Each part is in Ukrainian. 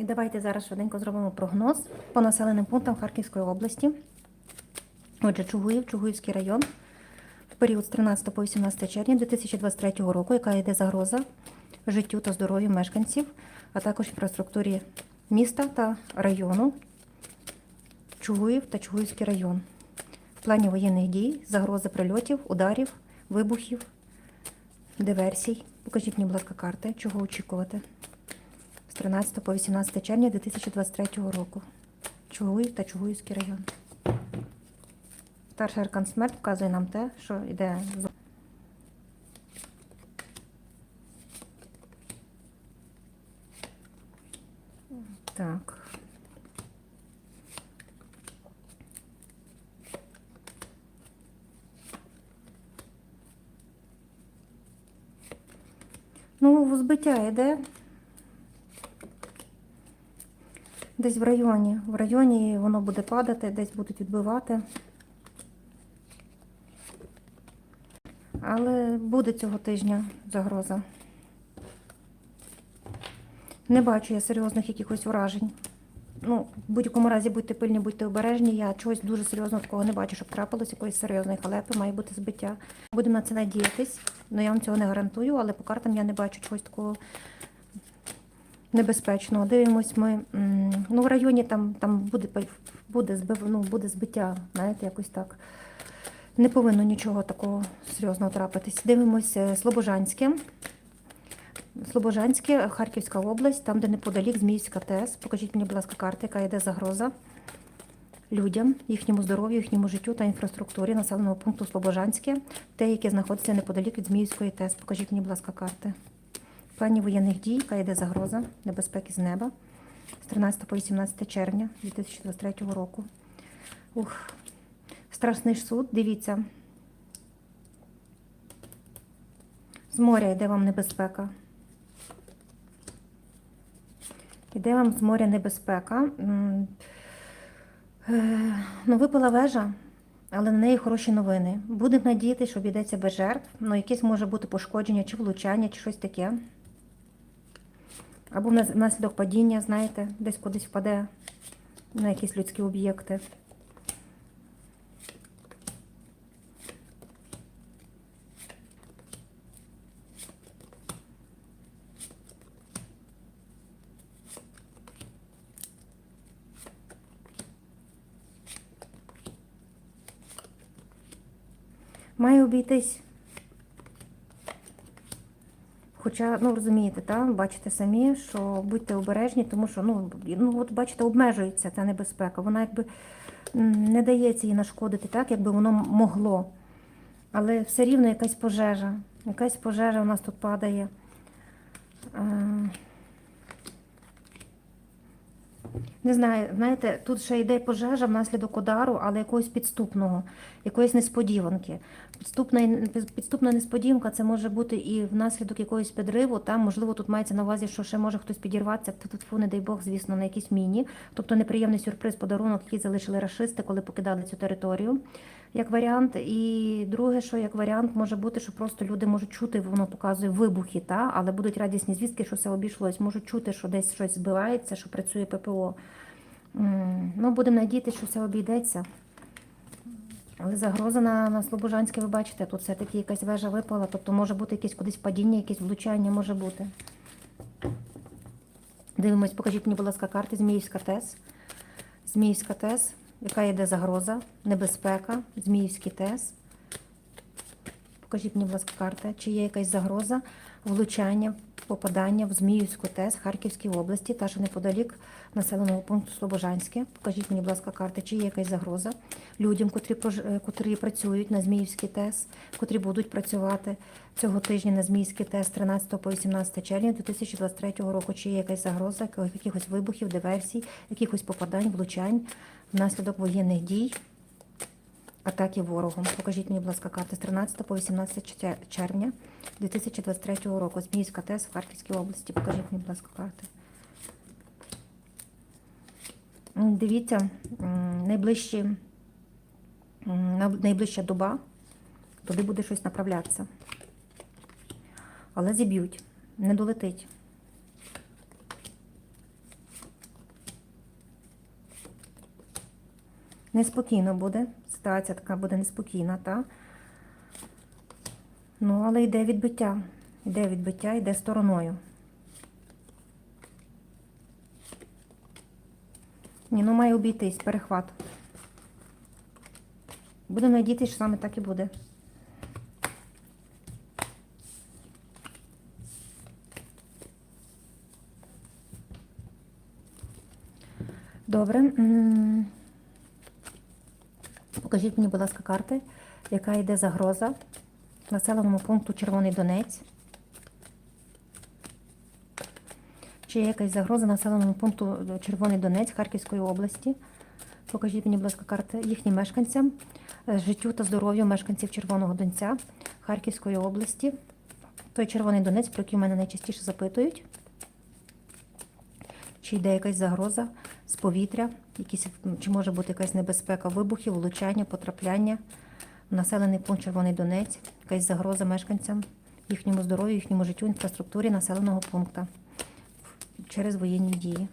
І давайте зараз швиденько зробимо прогноз по населеним пунктам Харківської області. Отже, Чугуїв, Чугуївський район в період з 13 по 18 червня 2023 року, яка йде загроза життю та здоров'ю мешканців, а також інфраструктурі міста та району. Чугуїв та Чугуївський район. В плані воєнних дій, загрози прильотів, ударів, вибухів, диверсій. Покажіть мені, будь ласка, карти, чого очікувати 13 по 18 червня 2023 року. Чугуїв та Чугуївський район. Старший аркан смерть вказує нам те, що йде з Так. Ну, збиття йде. Десь в районі. В районі воно буде падати, десь будуть відбивати. Але буде цього тижня загроза. Не бачу я серйозних якихось вражень. Ну, в будь-якому разі будьте пильні, будьте обережні. Я чогось дуже серйозного такого не бачу, щоб трапилось якоїсь серйозної халепи, має бути збиття. Будемо на це надіятись. Ну я вам цього не гарантую, але по картам я не бачу чогось такого небезпечного. Дивимось ми. Ну, в районі там, там буде, буде, збив, ну, буде збиття, знаєте, якось так. Не повинно нічого такого серйозного трапитись. Дивимося Слобожанське. Слобожанське, Харківська область, там, де неподалік Зміївська ТЕС. Покажіть мені, будь ласка, карти, яка йде загроза людям, їхньому здоров'ю, їхньому життю та інфраструктурі населеного пункту Слобожанське, те, яке знаходиться неподалік від Зміївської ТЕС. Покажіть мені, будь ласка, карти. Плані воєнних дій, яка йде загроза, небезпеки з неба з 13 по 18 червня 2023 року. Ух, страшний суд, дивіться. З моря йде вам небезпека. Іде вам з моря небезпека. Е, Ну, випала вежа, але на неї хороші новини. Будемо надіятися, що обійдеться без жертв. Ну, якесь може бути пошкодження, чи влучання, чи щось таке. Або внас- внаслідок падіння, знаєте, десь кудись впаде на якісь людські об'єкти. Має обійтись. Хоча, ну розумієте, та, бачите самі, що будьте обережні, тому що, ну, ну от бачите, обмежується ця небезпека. Вона якби не дається їй нашкодити так, якби воно могло. Але все рівно якась пожежа. Якась пожежа у нас тут падає. Не знаю, знаєте, тут ще йде пожежа внаслідок удару, але якогось підступного, якоїсь несподіванки. Підступна, підступна несподіванка це може бути і внаслідок якогось підриву. Там, можливо, тут мається на увазі, що ще може хтось підірватися, фу, не дай Бог, звісно, на якійсь міні. Тобто неприємний сюрприз, подарунок, який залишили рашисти, коли покидали цю територію. Як варіант, і друге, що як варіант може бути, що просто люди можуть чути, воно показує вибухи, та але будуть радісні звістки, що все обійшлось. Можуть чути, що десь щось збивається, що працює ППО. Ну, будемо надіятися, що все обійдеться. Але загроза на, на Слобожанське, ви бачите, тут все-таки якась вежа випала, тобто може бути якесь кудись падіння, якесь влучання може бути. Дивимось, покажіть мені, будь ласка, карти Зміївська ТЕС. Зміївська ТЕС, яка йде загроза, небезпека, Зміївський ТЕС. Покажіть мені, будь ласка, карта, чи є якась загроза влучання, попадання в Зміївську ТЕС Харківській області, та що неподалік населеного пункту Слобожанське. Покажіть мені, будь ласка, карти, чи є якась загроза людям, котрі, е, котрі працюють на Зміївській ТЕС, котрі будуть працювати цього тижня на Зміївській ТЕС 13 по 18 червня 2023 року. Чи є якась загроза якихось вибухів, диверсій, якихось попадань, влучань внаслідок воєнних дій? Атаки ворогом. Покажіть мені, будь ласка, карти з 13 по 18 червня 2023 року. Зміївська ТЕС в Харківській області. Покажіть мені, будь ласка, карти. Дивіться, найближчі, найближча доба, туди буде щось направлятися. Але зіб'ють, не долетить. Неспокійно буде. Ситуація така буде неспокійна, так? Ну, але йде відбиття. Йде відбиття, йде стороною. Ні, ну має обійтись, перехват. Будемо надіятися, що саме так і буде. Добре. Покажіть мені, будь ласка, карти, яка йде загроза населеному пункту Червоний Донець. Чи є якась загроза населеному пункту Червоний Донець Харківської області? Покажіть мені, будь ласка, карти їхнім мешканцям, е, життю та здоров'ю мешканців Червоного Донця Харківської області. Той Червоний Донець, про який мене найчастіше запитують. Чи йде якась загроза з повітря, якісь, чи може бути якась небезпека вибухів, влучання, потрапляння в населений пункт Червоний Донець, якась загроза мешканцям, їхньому здоров'ю, їхньому життю, інфраструктурі населеного пункту через воєнні дії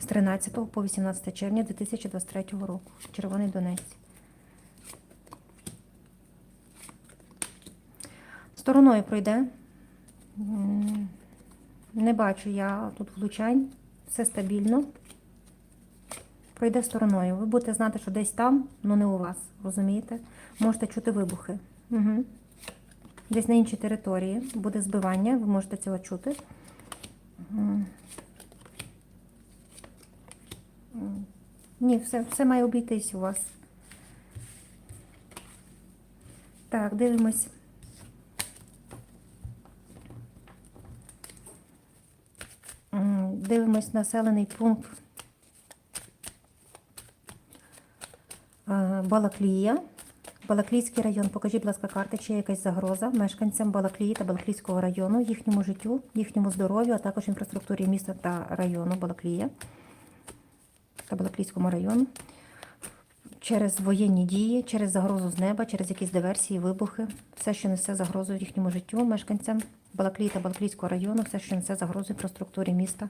з 13 по 18 червня 2023 року. Червоний Донець. Стороною пройде. Не бачу я тут влучань. Все стабільно. Пройде стороною. Ви будете знати, що десь там, але не у вас. Розумієте? Можете чути вибухи. Угу. Десь на іншій території буде збивання, ви можете цього чути. Ні, все, все має обійтись у вас. Так, дивимось. Дивимось населений пункт Балаклія. Балаклійський район. Покажіть, будь ласка, карти, чи є якась загроза мешканцям Балаклії та Балаклійського району, їхньому життю, їхньому здоров'ю, а також інфраструктурі міста та району Балаклія та Балаклійському району. Через воєнні дії, через загрозу з неба, через якісь диверсії, вибухи, все, що несе загрозу їхньому життю, мешканцям Балаклії та Балаклійського району, все, що несе загрозу інфраструктурі міста.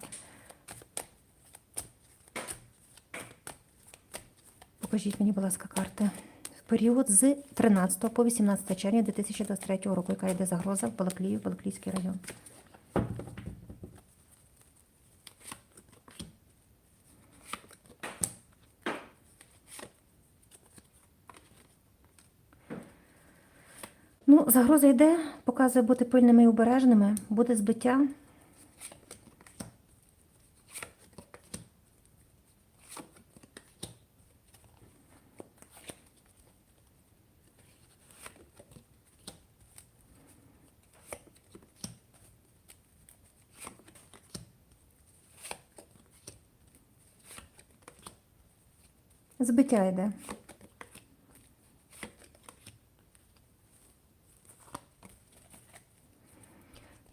Покажіть мені, будь ласка, карти. В період з 13 по 18 червня 2023 року, яка йде загроза в Балаклію, Балаклійський район. Ну, загроза йде, показує бути пильними і обережними, буде збиття. Збиття йде.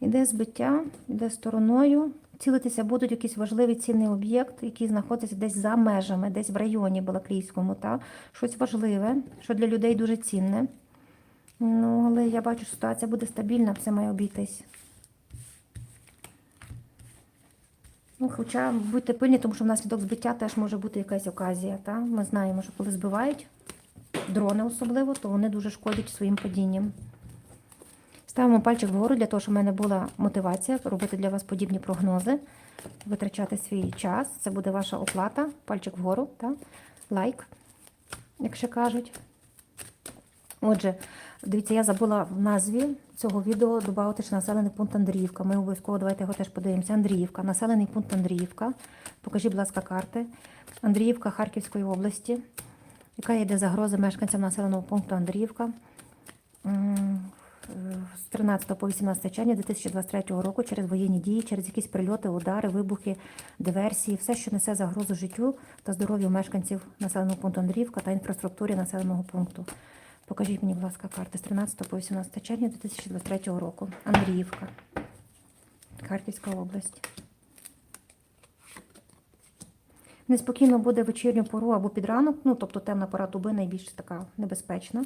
Іде збиття, іде стороною. Цілитися будуть якийсь важливий цінний об'єкт, який знаходиться десь за межами, десь в районі Балаклійському. Та? Щось важливе, що для людей дуже цінне. Ну, але я бачу, що ситуація буде стабільна, все має обійтись. Ну, хоча будьте пильні, тому що внаслідок збиття теж може бути якась оказія. Та? Ми знаємо, що коли збивають дрони особливо, то вони дуже шкодять своїм падінням. Ставимо пальчик вгору для того, щоб в мене була мотивація робити для вас подібні прогнози, витрачати свій час. Це буде ваша оплата. Пальчик вгору, та? лайк, як ще кажуть. Отже, дивіться, я забула в назві цього відео додати ще населений пункт Андріївка. Ми обов'язково давайте його теж подивимося. Андріївка, населений пункт Андріївка. Покажіть, будь ласка, карти. Андріївка Харківської області. Яка йде загроза мешканцям населеного пункту Андріївка? З 13 по 18 червня 2023 року через воєнні дії, через якісь прильоти, удари, вибухи, диверсії, все, що несе загрозу життю та здоров'ю мешканців населеного пункту Андріївка та інфраструктурі населеного пункту. Покажіть мені, будь ласка, карти з 13 по 18 червня 2023 року. Андріївка, Харківська область. Неспокійно буде вечірню пору або під ранок, ну тобто темна пора доби найбільш така небезпечна.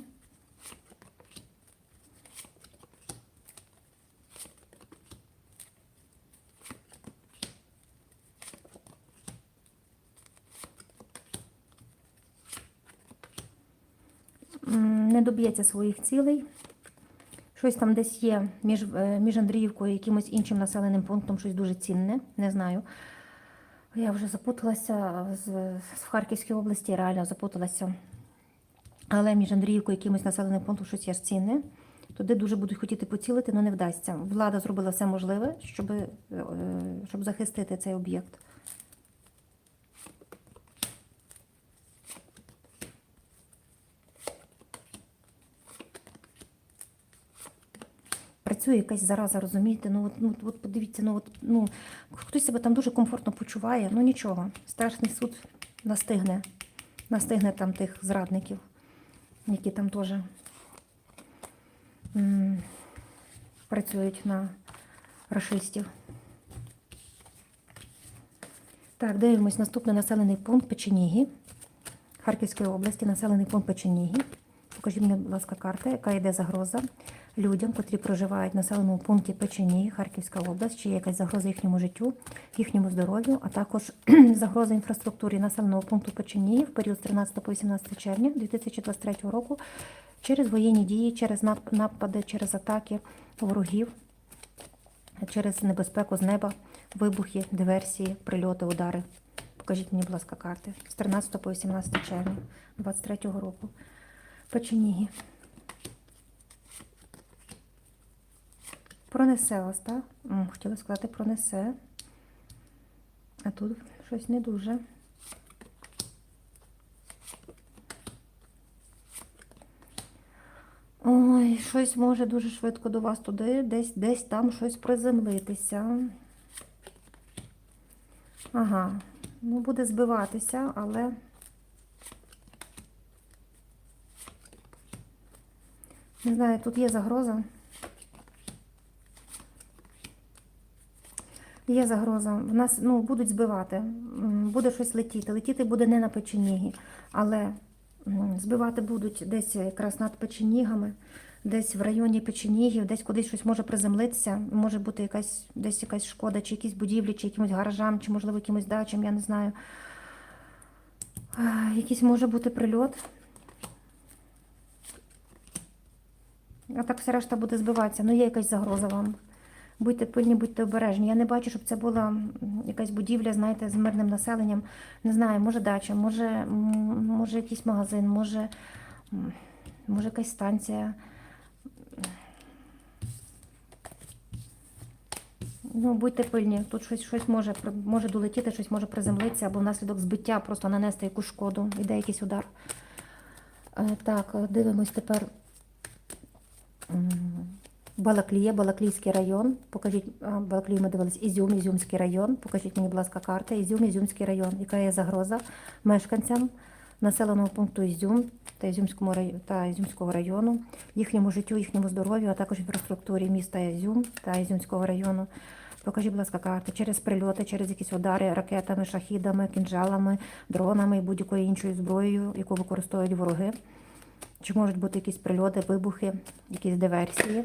Не доб'ється своїх цілей. Щось там десь є між, е, між Андріївкою і якимось іншим населеним пунктом, щось дуже цінне, не знаю. Я вже запуталася з, з- в Харківській області, реально запуталася. Але між Андріївкою і якимось населеним пунктом щось є цінне. Туди дуже будуть хотіти поцілити, але не вдасться. Влада зробила все можливе, щоб, е, е, щоб захистити цей об'єкт. Працює якась зараза, розумієте? Ну от, ну, от подивіться, ну от ну хтось себе там дуже комфортно почуває. Ну нічого, страшний суд настигне, настигне там тих зрадників, які там теж працюють на рашистів. Так, дивимось наступний населений пункт Печеніги. Харківської області, населений пункт Печеніги. Покажіть мені, будь ласка, карта, яка йде загроза людям, котрі проживають в населеному пункті Печеніги, Харківська область, чи є якась загроза їхньому життю, їхньому здоров'ю, а також загроза інфраструктурі населеного пункту Печеніги в період з 13 по 18 червня 2023 року через воєнні дії, через напади, через атаки ворогів, через небезпеку з неба, вибухи, диверсії, прильоти, удари. Покажіть мені, будь ласка, карти з 13 по 18 червня 2023 року. Печеніги. Пронесе вас, так? Хотіла сказати, пронесе. А тут щось не дуже. Ой, щось може дуже швидко до вас туди, десь, десь там щось приземлитися. Ага, ну буде збиватися, але. Не знаю, тут є загроза. Є загроза. В нас ну, будуть збивати, буде щось летіти. Летіти буде не на печеніги, але збивати будуть десь якраз над печенігами, десь в районі печенігів, десь кудись щось може приземлитися. Може бути якась десь якась шкода, чи якісь будівлі, чи якимось гаражам, чи можливо якимось дачам, я не знаю. Якийсь може бути прильот. А так все решта буде збиватися. Ну, є якась загроза вам. Будьте пильні, будьте обережні. Я не бачу, щоб це була якась будівля, знаєте, з мирним населенням. Не знаю, може дача, може, може якийсь магазин, може, може якась станція. Ну, будьте пильні, тут щось, щось може, може долетіти, щось може приземлитися, або внаслідок збиття просто нанести якусь шкоду, іде якийсь удар. Е, Так, дивимось тепер. Балаклія, Балаклійський район. Покажіть, Балаклію ми дивились, Ізюм, Ізюмський район. Покажіть мені, будь ласка, карта. Ізюм, Ізюмський район. Яка є загроза мешканцям населеного пункту Ізюм та Ізюмському району, та Ізюмського району, їхньому життю, їхньому здоров'ю, а також інфраструктурі міста Ізюм та Ізюмського району. Покажіть, будь ласка, карти через прильоти, через якісь удари ракетами, шахідами, кінжалами, дронами і будь-якою іншою зброєю, яку використовують вороги. Чи можуть бути якісь прильоти, вибухи, якісь диверсії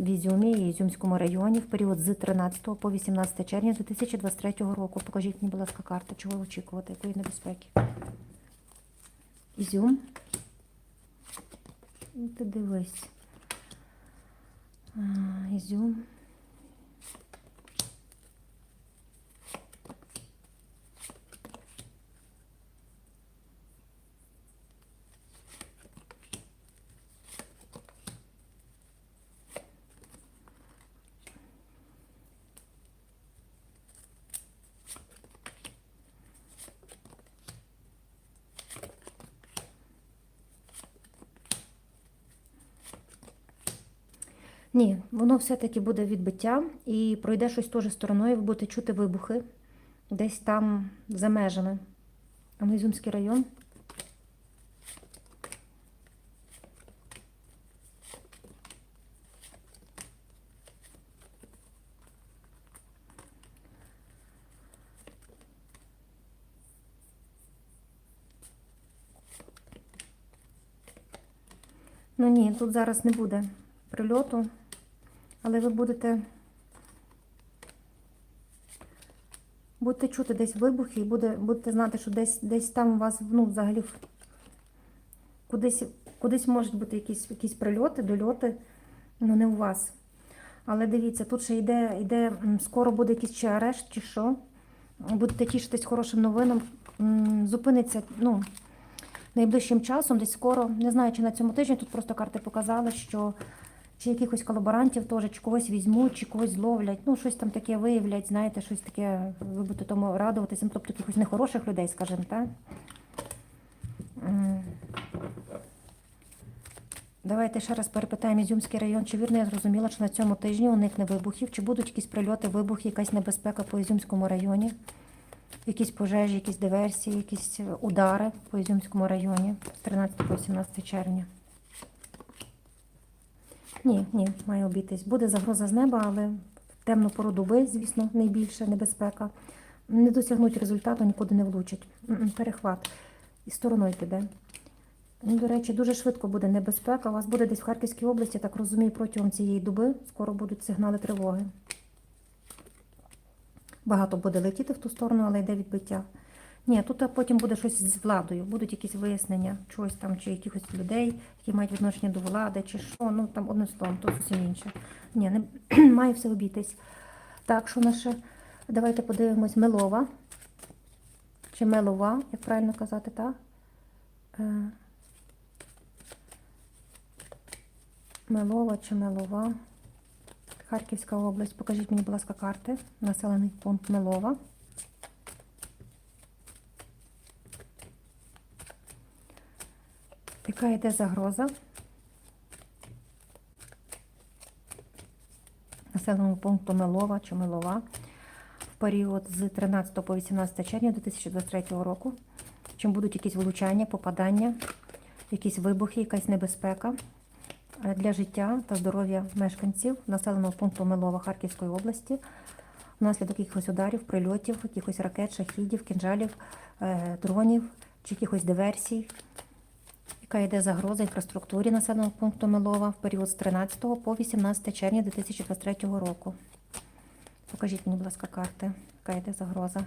в Ізюмі і Ізюмському районі в період з 13 по 18 червня 2023 року? Покажіть мені, будь ласка, карта, чого очікувати, якої небезпеки. Ізюм. Ну, Ти дивись. Ізюм. Ні, воно все-таки буде відбиття і пройде щось теж стороною, ви будете чути вибухи десь там за межами. А ну, район. Ну ні, тут зараз не буде прильоту, але ви будете, будете чути десь вибухи і буде, будете знати, що десь, десь там у вас ну, взагалі кудись Кудись можуть бути якісь, якісь прильоти, дольоти, ну не у вас. Але дивіться, тут ще йде, йде скоро буде якийсь чи арешт, чи що. Будете тішитись хорошим новинам. Зупиниться, ну, найближчим часом, десь скоро, не знаю, чи на цьому тижні, тут просто карти показали, що чи якихось колаборантів теж, чи когось візьмуть, чи когось зловлять, ну щось там таке виявлять, знаєте, щось таке, ви будете тому радуватися, ну, тобто якихось нехороших людей, скажімо, так? Давайте ще раз перепитаємо Ізюмський район, чи вірно я зрозуміла, що на цьому тижні уникне вибухів, чи будуть якісь прильоти, вибухи, якась небезпека по Ізюмському районі, якісь пожежі, якісь диверсії, якісь удари по Ізюмському районі з 13 по 18 червня. Ні, ні, має обійтись. Буде загроза з неба, але в темну пору доби, звісно, найбільша небезпека. Не досягнуть результату, нікуди не влучать. Перехват. І стороною піде. Ну, До речі, дуже швидко буде небезпека. У вас буде десь в Харківській області, так розумію, протягом цієї доби скоро будуть сигнали тривоги. Багато буде летіти в ту сторону, але йде відбиття. Ні, тут потім буде щось з владою, будуть якісь вияснення, чогось там, чи якихось людей, які мають відношення до влади, чи що, ну там одним словом, то зовсім інше. Ні, не має все обійтись. Так, що наше? Давайте подивимось Мелова. Чи Мелова, як правильно казати, так? Е, Мелова чи Мелова. Харківська область. Покажіть мені, будь ласка, карти. Населений пункт Мелова. Яка йде загроза? Населеному пункту Мелова чи Мелова в період з 13 по 18 червня 2023 року. Чим будуть якісь влучання, попадання, якісь вибухи, якась небезпека для життя та здоров'я мешканців населеного пункту Милова Харківської області внаслідок якихось ударів, прильотів, якихось ракет, шахідів, кінжалів, е, дронів чи якихось диверсій, яка йде загроза інфраструктурі населеного пункту Милова в період з 13 по 18 червня 2023 року. Покажіть мені, будь ласка, карти, яка йде загроза.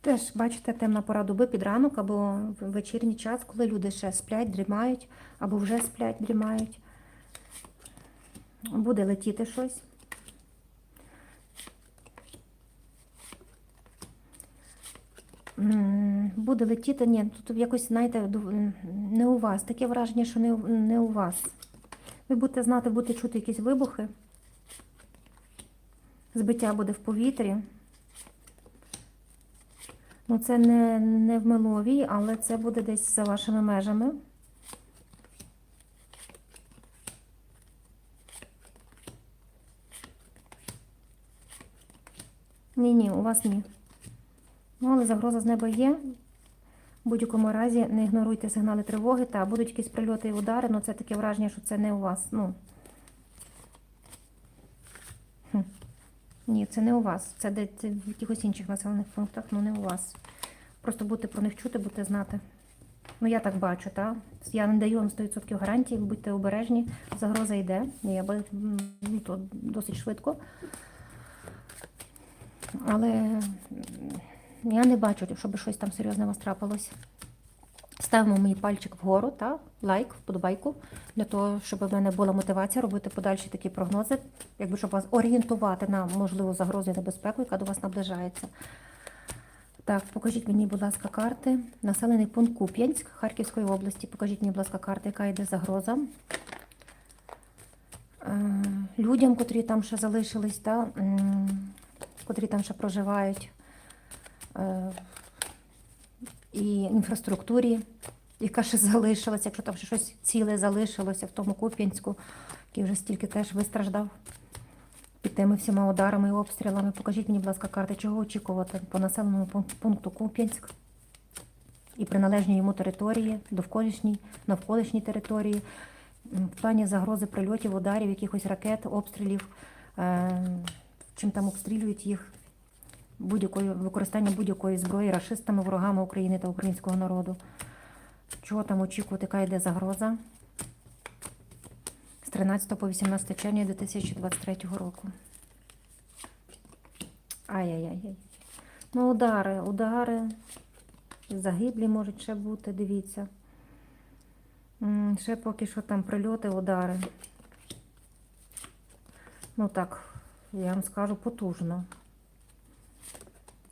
Теж, бачите, темна пора доби під ранок або в вечірній час, коли люди ще сплять, дрімають, або вже сплять, дрімають. Буде летіти щось. Буде летіти, ні, тут якось, знаєте, не у вас. Таке враження, що не, не у вас. Ви будете знати, будете чути якісь вибухи. Збиття буде в повітрі. Ну, це не, не в Миловій, але це буде десь за вашими межами. Ні, ні, у вас ні. Ну, але загроза з неба є. В будь-якому разі не ігноруйте сигнали тривоги, та будуть якісь прильоти і удари, але це таке враження, що це не у вас. Ну. Ні, це не у вас. Це де це в якихось інших населених пунктах, ну не у вас. Просто будете про них чути, будете знати. Ну, я так бачу, так? Я не даю вам 100% гарантії, будьте обережні. Загроза йде. Я би ну, то досить швидко. Але я не бачу, щоб щось там серйозне вас трапилось. Ставимо мій пальчик вгору, та лайк, вподобайку, для того, щоб в мене була мотивація робити подальші такі прогнози, якби щоб вас орієнтувати на можливу загрозу і небезпеку, яка до вас наближається. Так, покажіть мені, будь ласка, карти. Населений пункт Куп'янськ Харківської області. Покажіть мені, будь ласка, карти, яка йде загроза. Е, Людям, котрі там ще залишились, та, котрі там ще проживають. Е, і інфраструктурі, яка ще залишилася, якщо там ще щось ціле залишилося в тому Куп'янську, який вже стільки теж вистраждав під тими всіма ударами і обстрілами. Покажіть мені, будь ласка, карти, чого очікувати по населеному пункту Куп'янськ і приналежній йому території, довколишній, навколишній території, в плані загрози прильотів, ударів, якихось ракет, обстрілів, е, чим там обстрілюють їх будь-якої використання будь-якої зброї рашистами, ворогами України та українського народу. Чого там очікувати, яка йде загроза? З 13 по 18 червня 2023 року. Ай-яй-яй. Ну, удари, удари. Загиблі можуть ще бути, дивіться. Ще поки що там прильоти, удари. Ну так, я вам скажу, потужно.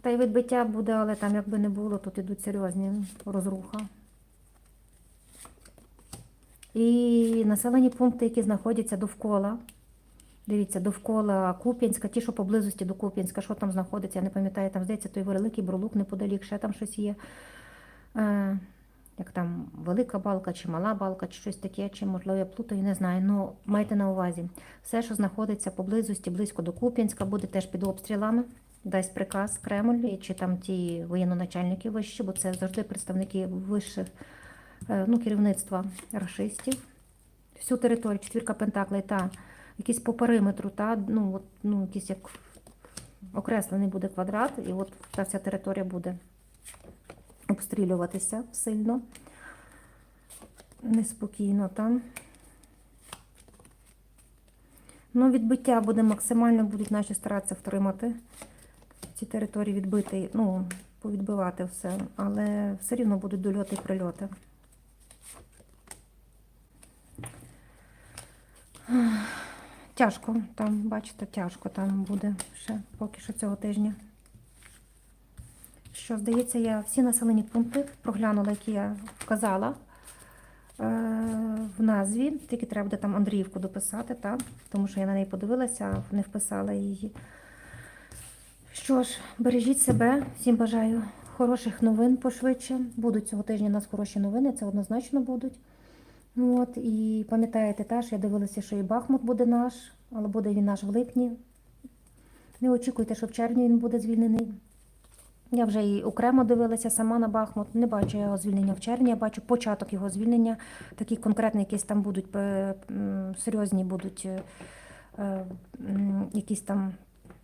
Та й відбиття буде, але там якби не було, тут ідуть серйозні розруха. І населені пункти, які знаходяться довкола. Дивіться, довкола Куп'янська, ті, що поблизості до Куп'янська, що там знаходиться, я не пам'ятаю, там здається, той великий бролук неподалік, ще там щось є. Е, як там велика балка, чи мала балка, чи щось таке, чи можливо я плутаю, не знаю. Ну майте на увазі, все, що знаходиться поблизості, близько до Куп'янська, буде теж під обстрілами. Дасть приказ Кремль, чи там ті воєнноначальники вищі, бо це завжди представники вищих е, ну, керівництва рашистів. Всю територію, четвірка Пентаклей та якісь по периметру, та, ну, от, ну, якийсь як окреслений буде квадрат, і от та вся територія буде обстрілюватися сильно, неспокійно там. Ну, відбиття буде максимально, будуть наші старатися втримати ці території відбити, ну, повідбивати все, але все рівно будуть дольоти і прильоти. Тяжко там, бачите, тяжко там буде ще поки що цього тижня. Що, здається, я всі населені пункти проглянула, які я вказала е, в назві. Тільки треба буде там Андріївку дописати, так? тому що я на неї подивилася, не вписала її. Що ж, бережіть себе, всім бажаю хороших новин пошвидше. Будуть цього тижня у нас хороші новини, це однозначно будуть. От, і пам'ятаєте теж, я дивилася, що і Бахмут буде наш, але буде він наш в липні. Не очікуйте, що в червні він буде звільнений. Я вже і окремо дивилася сама на Бахмут. Не бачу його звільнення в червні, я бачу початок його звільнення. Такі конкретні якісь там будуть е, серйозні будуть е, е, якісь там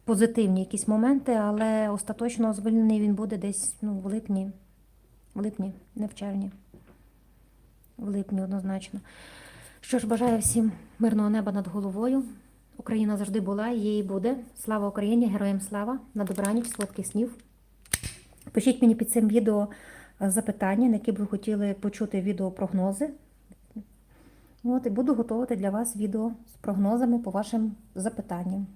позитивні якісь моменти, але остаточно звільнений він буде десь ну, в липні. В липні, не в червні. В липні однозначно. Що ж, бажаю всім мирного неба над головою. Україна завжди була, є і буде. Слава Україні, героям слава! На добраніч, солодких снів. Пишіть мені під цим відео е, запитання, на які б ви хотіли почути відеопрогнози. От, і буду готувати для вас відео з прогнозами по вашим запитанням.